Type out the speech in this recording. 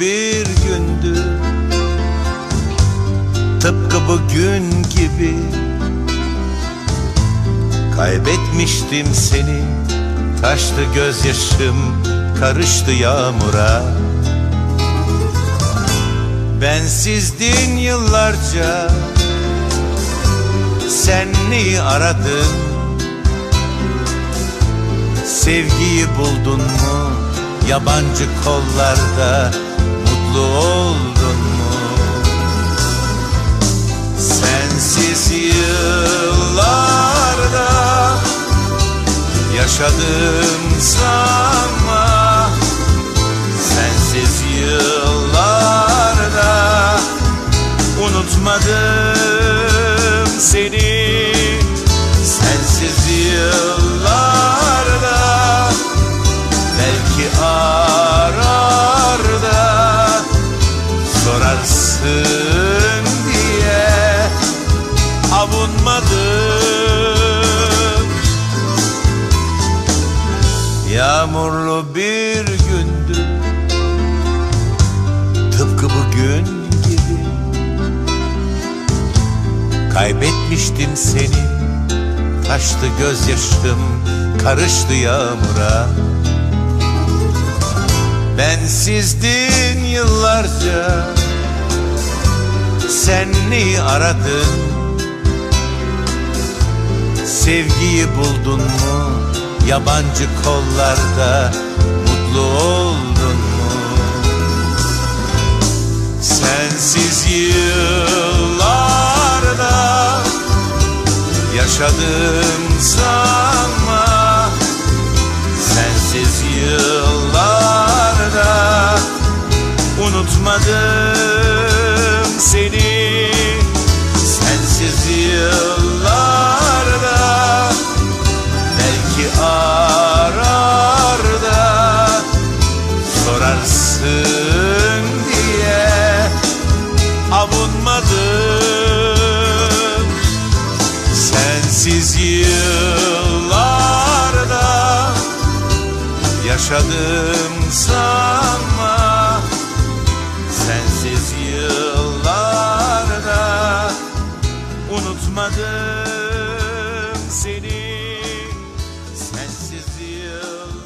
bir gündü. Tıpkı bugün gibi. Kaybetmiştim seni. Taştı gözyaşım Karıştı yağmura. Bensizdin yıllarca. Sen neyi aradın? Sevgiyi buldun mu Yabancı kollarda Mutlu oldun mu? Sensiz yıllarda Yaşadım sanma. Sensiz yıllarda Unutmadım seni. Sensiz yıllarda Avunmadım Yağmurlu bir gündü. Tıpkı bugün gibi. Kaybetmiştim seni. Taştı gözyaşım Karıştı yağmura. Bensizdin yıllarca. Sen neyi aradın Sevgiyi buldun mu? Yabancı kollarda Mutlu oldun mu? Sensiz yıllarda Yaşadım sanma olmasın diye avunmadım Sensiz yıllarda yaşadım sanma Sensiz yıllarda unutmadım seni. Sensiz yıllarda